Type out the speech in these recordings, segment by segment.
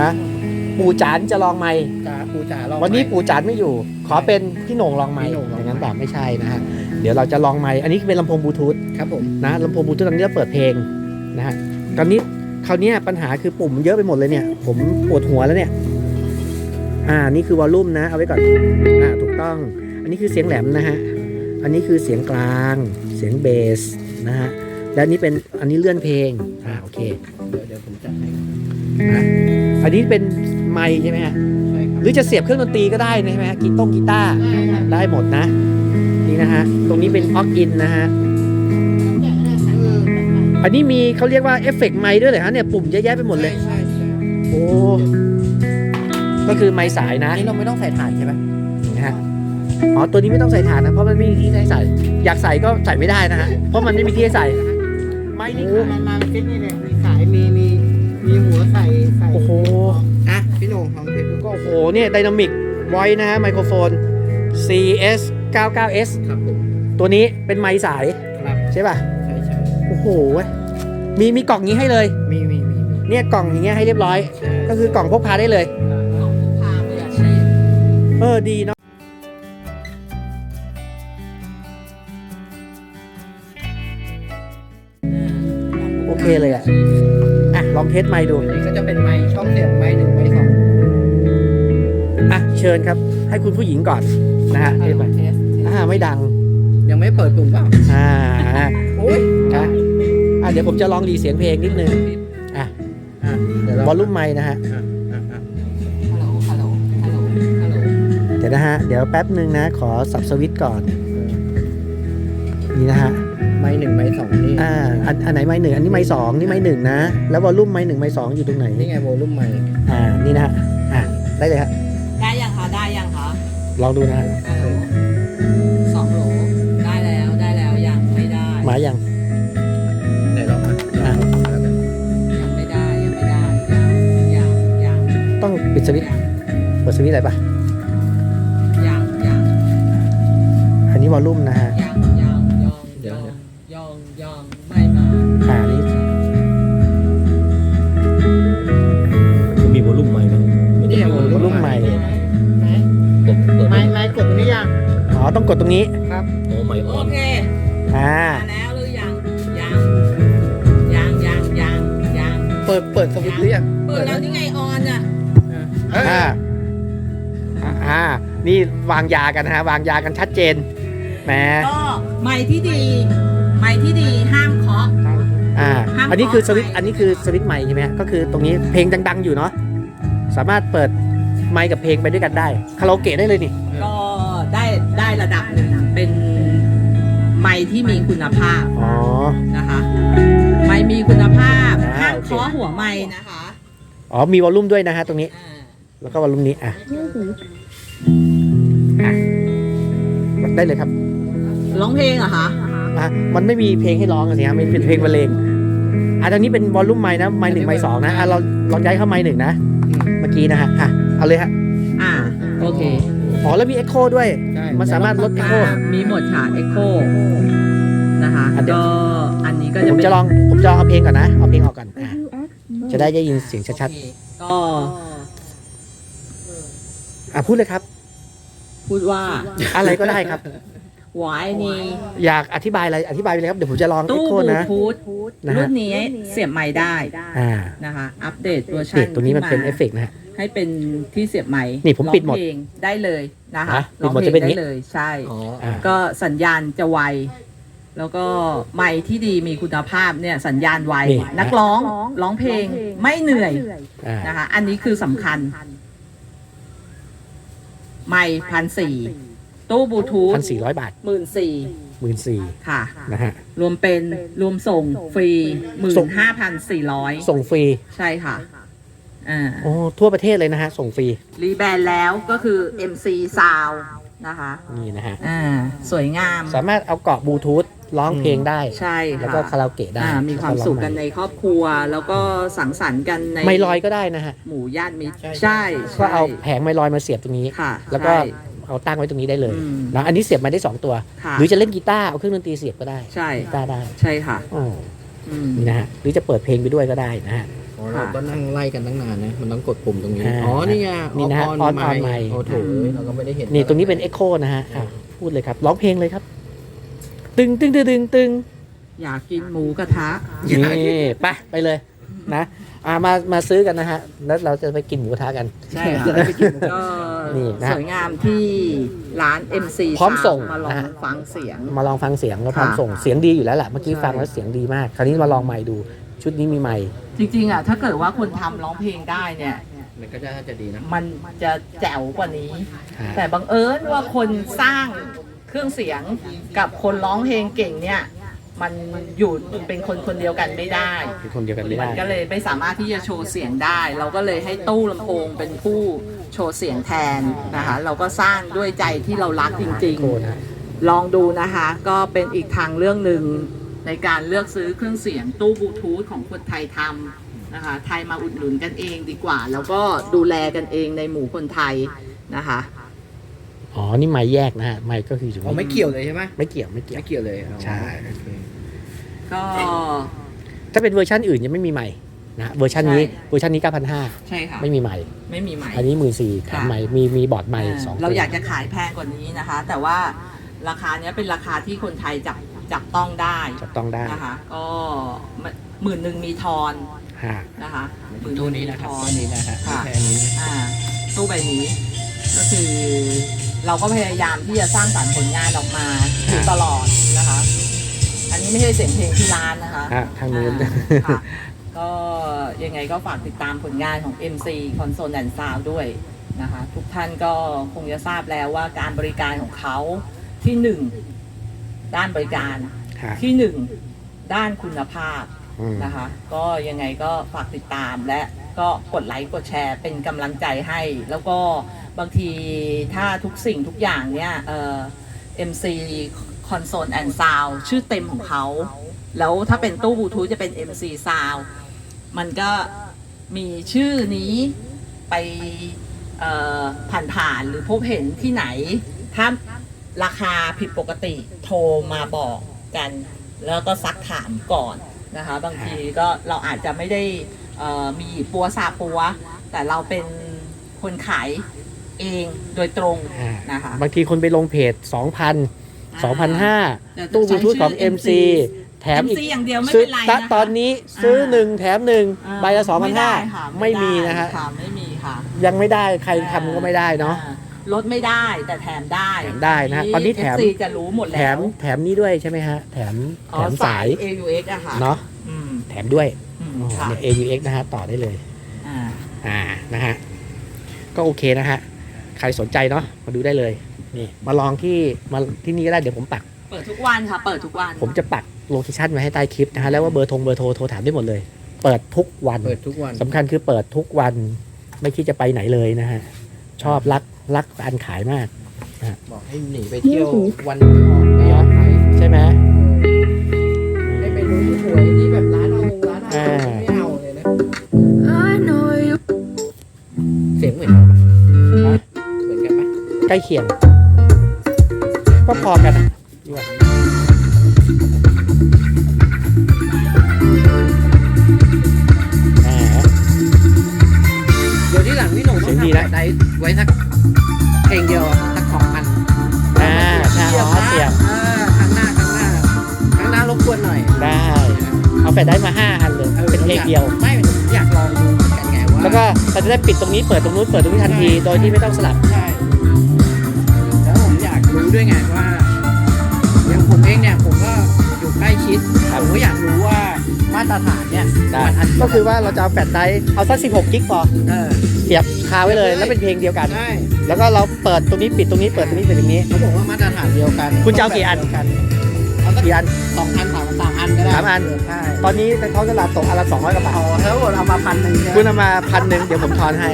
ฮะปู่จานจะลองไมค์จ่าปูจ่าลองวันนี้ไหมปู่จานไม่อยู่ ขอเป็นพี่โหน่งลองไมค์พี่โหน่งลอองไมค์ย่างนั้นแบบไม่ใช่นะฮะเดี๋ยวเราจะลองไมค์อันนี้เป็นลำโพงบลูทูธครับผมนะลำโพงบลูทูธตอนนี้เราเปิดเพลงนะฮะตอนนี้คราวเนี้ยปัญหาคือปุ่มมันเยอะไปหมดเลยเนี่ย ผมปวดหัวแล้วเนี่ย อ่านี่คือวอลลุ่มนะ เอาไว้ก่อนอ่าถูกต้อง อันนี้คือเสียงแหลมนะฮะอันนี้คือเสียงกลาง เสียงเบสนะฮะและอันนี้เป็นอันนี้เลื่อนเพลงอ่าโอเคเดี๋ยวเดี๋ยวผมจัดให้ อะอันนี้เป็นไมค์ใช่ไหมฮะใช่ครับหรือจะเสียบเครื่องดนตรีก็ได้นะใช่ไหมฮะกีต้งกีตาร์ได้หมดนะ นี่นะฮะ ตรงนี้เป็นออกอินนะฮะ อันนี้มีเขาเรียกว่าเอฟเฟกต์ไมค์ด้วยเหรอฮะเนี่ยปุ่มเยอะแยะไปหมดเลยใช่ใช่โอ้ ก็คือไมค์สายนะอันนี้เราไม่ต้องใส่ถ่านใช่ไหมนะฮะอ๋อ ตัวนี้ไม่ต้องใส่ฐานนะ เพราะมันไม่มีที่ให้ใส่ อยากใส่ก็ใส่ไม่ได้นะฮะ เพราะมันไม่มีที่ให้ใส่ ไมค์นี่โอ้ขายมันมาเป็นเซ็ตนี่เลยมีขาย มีมี มีหัวใส่ใส่โอ้โห อะพี่โหน่งลองเทสดูก็โอ้โหเนี่ยไดนามิกไวนะฮะไมโครโฟน CS 99S ครับผมตัวนี้เป็นไมค์สายครับใช่ป่ะ ใช่ใช่โอ้โหเว้ยมีมีกล่องนี้ให้เลย มีมีมีมีเนี่ยกล่องอย่างเงี้ยให้เรียบร้อย ใช่ก็คือกล่องพกพาได้เลยพามืออาชีพ เออดีเนาะ เทสไมค์ดู อันนี้ก็จะเป็นไม้ช่องเสียบไม้หนึ่งไม้สองอะเชิญครับ ให้คุณผู้หญิงก่อนนะฮะเทสไมค์เทสอ่าไม่ดัง ยังไม่เปิดปุ่มเปล่าอ่าอ่าโอ้ยอะอะเดี๋ยวผมจะลองรีเสียงเพลงนิดนึงอะอะเดี๋ยวเราวอลลุ่มไมค์นะฮะอะอะอะฮัลโหลฮัลโหลฮัลโหลฮัลโหลเดี๋ยวนะฮะเดี๋ยวแป๊บหนึ่งนะ ขอสับสวิตช์ก่อน นี่นะฮะ ไม้หนึ่งไม้สองนี่อ่าอันอันไหนไม้หนึ่งอันนี้ไม้สองนี่ไม้หนึ่งนะ แล้ววอลลุ่มไม้หนึ่งไม้สองอยู่ตรงไหนนี่ไงโวลุ่มไม้อ่านี่นะฮะอะได้เลยฮะได้ยังคะได้ยังคะลองดูนะฮะฮัลโหลสองโหลได้แล้วได้แล้วยังไม่ได้หมายังไหนลองนะอะยังไม่ได้ยังไม่ได้ยังยังยังต้องปิดสวิตช์เปิดสวิตช์อะไรปะยังยังอันนี้วอลลุ่มนะฮะ ต้องกดตรงนี้โอ้ใหม่อโออนเคอ่า มาแล้วหรือยังยังยังยังยังยังเปิดเปิดสวิตช์หรือยังเปิดแล้วนี่ไงออนอะเอ้ยอ่าอ่าอ่า นี่วางยากันนะฮะ วางยากันชัดเจนแหมก็ไม้ที่ดีไม้ที่ดีห้ามเคาะ อ่า ห้ามอันนี้คือสเคาะวิตช์ไมค์ อันนี้คือสวิตช์ใหม่ใช่ไหมฮะก็คือตรงนี้เพลงดัง ๆ อยู่เนาะ สามารถเปิดไมค์กับเพลงไปด้วยกันได้ คาราโอเกะได้เลยนี่ ก็ ได้ได้ระดับหนึ่งเป็นไม้ที่มีคุณภาพอ๋อ นะคะไม้มีคุณภาพอ่าห้ามโอเค เคาะหัวไม้นะคะอ๋อมีวอลลุ่มด้วยนะฮะตรงนี้ อ่าแล้วก็วอลลุ่มนี้อะอะกดได้เลยครับร้องเพลงเหรอคะอะมันไม่มีเพลงให้ร้องอะสิฮะมันเป็นเพลงบรรเลงอะตอนนี้เป็นวอลลุ่มไม้นะไม้หนึ่งไม้สองนะอะเราลองย้ายเข้าไม้หนึ่งนะเมื่อกี้นะฮะอะเอาเลยฮะอ่าโอเค อ๋อแล้วมีเอ็กโคด้วย ใช่มันสามารถลดเอ็กโคอ่ามีหมดค่ะ Echo นะคะอะเดี๋ยวก็อันนี้ก็จะผมเป็นจะลองผมจะลองเอาเพลงก่อนนะเอาเพลงออกก่อนอะจะได้ได้ยินเสียงชัดโอเคก็ๆอะพูดเลยครับ พูดว่าอะไรก็ได้ครับหวายนี้อยากอธิบายอะไรอธิบายไปเลยครับ เดี๋ยวผมจะลองเอ็ตู้กโคบลูนะทูธนะฮะรุ่นนี้เสียบไม้ได้อ่านะคะ อัปเดตเวอร์ชันี่นตัวนี้มันเป็นที่าเอฟเฟกต์นะฮะ ให้เป็นที่เสียบไม้นี่ผมปิดหมดร้องเพลงได้เลยนะคะฮะปิร้ดองหมดเพลจะงเป็นอย่างได้นี้เลยใช่ อ๋ออ่าก็สัญญาณจะไว แล้วก็ไม้ที่ดีมีคุณภาพเนี่ยสัญญาณไว นี่ นักร้องร้องเพลงไม่เหนื่อยอ่านะคะ อันนี้คือสำคัญไม่พันสี่ตู้บลูทูธพันสี่ร้อยบาทหมื่นสี่หมื่นสี่ค่ะ นะฮะ รวมเป็นรวมส่งฟรีหมื่ส่นง ห้าพันสี่ร้อยส่งฟรี ใช่ค่ะ อ่าโอ้ทั่วประเทศเลยนะฮะ ส่งฟรี รีแบรนด์แล้วก็คือ MC Sound นะคะ นี่นะฮะ อ่า สวยงาม สามารถเอาเกาะบลูทูธร้องเพลงได้ ใช่แล้วค่ะก็คาราโอเกะได้อ่ามีความสุขกันในครอบครัว แล้วก็สังสรรค์กันในไม่ลอยก็ได้นะฮะ หมู่ญาติมิตรใช่ใช่ก็เอาใช่แผงไมลอยมาเสียบตรงนี้ ค่ะแล้วก็ใช่ เอาตั้งไว้ตรงนี้ได้เลยอืม นะอันนี้เสียบมาได้สองตัว ค่ะหรือจะเล่นกีตาร์เอาเครื่องดนตรีเสียบก็ได้ใช่กีตาร์ได้ใช่ค่ะ อ๋ออืม นี่นะฮะหรือจะเปิดเพลงไปด้วยก็ได้นะฮะอ๋ออ๋อ เราก็นั่งไล่กันตั้งนานนะ มันต้องกดปุ่มตรงนี้ อ่าอ๋อ นี่ไงนี่นะฮะ on on on mic mic โอ้โถเราก็ไม่ได้เห็นนี่ตรงนี้เป็น Echo นะฮะอะพูดเลยครับร้องเพลงเลยครับ ตึงตึงตึงตึงตึงอยากกินหมูกระทะ นี่ไปไปเลยนะอ่ามามาซื้อกันนะฮะ แล้วเราจะไปกินหมูกระทะกัน ใช่ค่ะจะได้ไปกินหมูกระทะก็นี่นะสวยงามที่ร้าน MC พร้อมส่งมาลอนะงฮะ ฟังเสียง มาลองฟังเสียงแล้วค่ะ ทำส่งเสียงดีอยู่แล้วแหละเมื่อกี้ใช่ฟังแล้วเสียงดีมาก คราวนี้มาลองใหม่ดู ชุดนี้มีใหม่ จริงๆอะถ้าเกิดว่าคนทำร้องเพลงได้เนี่ย มันก็จะน่าจะดีนะมันจะแจ๋วกว่านี้อ่าแต่บังเอิญว่าคนสร้างเครื่องเสียงกับคนร้องเพลงเก่งเนี่ย มันอยู่เป็นคนคนเดียวกันไม่ได้เป็นคนเดียวกันไม่มันได้ก็เลยไม่สามารถที่จะโชว์เสียงได้ เราก็เลยให้ตู้ลำโพงเป็นผู้โชว์เสียงแทนนะคะ เราก็สร้างด้วยใจที่เรารักจริงโคนะ ๆ ลองดูนะคะ ก็เป็นอีกทางเรื่องหนึ่ง ในการเลือกซื้อเครื่องเสียงตู้บลูทูธของคนไทยทำนะคะ ไทยมาอุดหนุนกันเองดีกว่า แล้วก็ดูแลกันเองในหมู่คนไทยนะคะ อ๋อ นี่ไม้แยกนะฮะไม้ก็คืออยู่ตรงอ๋อนี้ไม่เกี่ยวเลยใช่ไหมไม่เกี่ยวไม่เกี่ยว ไม่เกี่ยวเลยอ๋อใช่ โอเคก็ ถ้าเป็นเวอร์ชันอื่นยังไม่มีใหม่นะเวอร์ชันนี้ใช่ เวอร์ชันนี้ใช่ค่ะ9,500ไม่มีใหม่ไม่มีไหมอันนี้มือสี่แถมค่ะใหม่มีมีบอร์ดใหม่สองเราตัวอยากจะขายแพงกว่านี้นะคะ แต่ว่าราคาเนี้ยเป็นราคาที่คนไทยจับ จับต้องได้จับต้องได้นะคะ ก็หมื่นหนึ่งมีทอนฮะนะคะหมื่นหตู้งนี้มีนะครับทอตู้นี้นะฮะค่ะแค่นี้นะอ่าตู้ใบนี้ ก็คือเราก็พยายามที่จะสร้างสรรค์ผลงานออกมาอยู่ตลอดนะคะ อันนี้ไม่ใช่เสียงเพลงที่ร้านนะคะฮะทางนู้นอ่าค่ะก็ยังไงก็ฝากติดตามผลงานของ MC Console and Sound ด้วยนะคะ ทุกท่านก็คงจะทราบแล้วว่าการบริการของเขาที่หนึ่ง ด้านบริการ ฮะ ที่หนึ่งด้านคุณภาพอืม นะคะ ก็ยังไงก็ฝากติดตามและก็กดไลค์กดแชร์เป็นกำลังใจให้ แล้วก็บางทีถ้าทุกสิ่งทุกอย่างเนี่ยเอ่อ MC Console and Sound ชื่อเต็มของเขา แล้วถ้าเป็นตู้บลูทูธจะเป็น MC Sound มันก็มีชื่อนี้ไปเอ่อผ่านๆหรือพบเห็นที่ไหน ถ้า ราคาผิดปกติโทรมาบอกกัน แล้วก็ซักถามก่อนนะคะ บางทีก็เราอาจจะไม่ได้เอ่อมีปัวซาปัว แต่เราเป็นคนขายเองโดยตรงอ่านะคะ บางทีคนไปลงเพจ 2,000 2,500 ตู้บลูทูธของ MC แถมอีก MC อย่างเดียวไม่ซื้อเป็นไรตนะคะตอนนี้ซื้อหนึ่งแถมหนึ่งอ่าใบละไม่ได้ค่ะ2,500ไม่มีนะฮะค่ะไม่มีค่ะ ยังไม่ได้ใครทำก็ไม่ได้เนาะอ่ ลดไม่ได้แต่แถมได้แถมได้นะฮะตอนนี้แถม FC จะรู้หมดแถแล้ว มแถมนี้ด้วยใช่ไหมฮะ แถมอ๋แถอมสาย AUX อะค่ะเนาะอืมแถมด้วยอืมอ๋อค่ะเนี่ย AUX นะฮะ ต่อได้เลย อ่าอ่า นะฮะ ก็โอเคนะฮะ ใครสนใจเนาะ มาดูได้เลย นี่ มาลองที่ มาที่นี่ก็ได้ เดี๋ยวผมปัก เปิดทุกวันค่ะ เปิดทุกวันผมจะปักโลเคชั่นไว้ให้ใต้คลิปนะฮะ แล้วว่าเบอร์โทงเบอร์โทร โทรถามได้หมดเลย เปิดทุกวัน เปิดทุกวัน สำคัญคือเปิดทุกวัน ไม่คิดจะไปไหนเลยนะฮะ ชอบรักรักการขายมากบอกให้หนีไปเที่ยววันที่ออกไม่ยอมไปใช่ไหมให้ไปรู้หวยที่แบบร้านเอาร้านเอาอ่าไม่เอาเลยนะ I know you เสียงเหมือนกันปะฮะเหมือนกันปะใกล้เคียงก็พอกันอะ ไดฟ์ไว้สักเพลงเดียวอะสักสองพันอ่าใช่อ๋อเสียบเออครั้งหน้าครั้งหน้าครั้งหน้ารบกวนหน่อยได้ เอาแฟลชได้มาห้าอันเลยเป็นเพลงเดียว ไม่อยากลองดูเหมือนกันไงว่าแล้วก็เราจะได้ปิดตรงนี้เปิดตรงนู้นเปิดตรงนี้ทันทีโดยที่ไม่ต้องสลับใช่แล้วผมอยากรู้ด้วยไงว่าอย่างผมเองเนี่ยผมก็อยู่ใกล้ชิดครับผมก็อยากรู้ว่า มาตรฐานเนี่ยได้ มันอันก็คือว่าเราจะเอาแฟลชไดร์เอาสัก 16 กิกพอเออ เสียบคาไว้เลย แล้วเป็นเพลงเดียวกัน ใช่แล้วก็เราเปิดตรงนี้ปิดตรงนี้เปิดตรงนี้เปิดตรงนี้ เขาบอกว่ามาตรฐานเดียวกันคุณจะเอากี่อันเดียวกันเอาสักกี่อัน สองอันสามสามอันก็ได้สามอัน ใช่ตอนนี้ในท้องตลาดตกอันละ200กว่าบาท เอาถ้าหมดเอามาพันหนึ่งใช่ไหมคุณเอามาพันหนึ่งเดี๋ยวผมทอนให้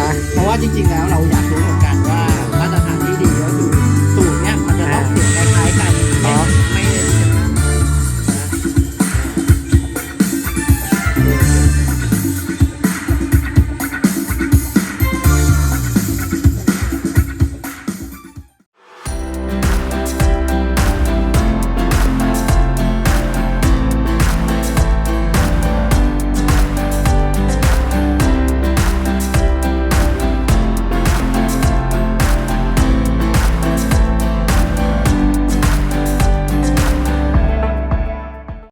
นะ เพราะว่าจริงๆแล้วเราอยากรู้เหมือนกัน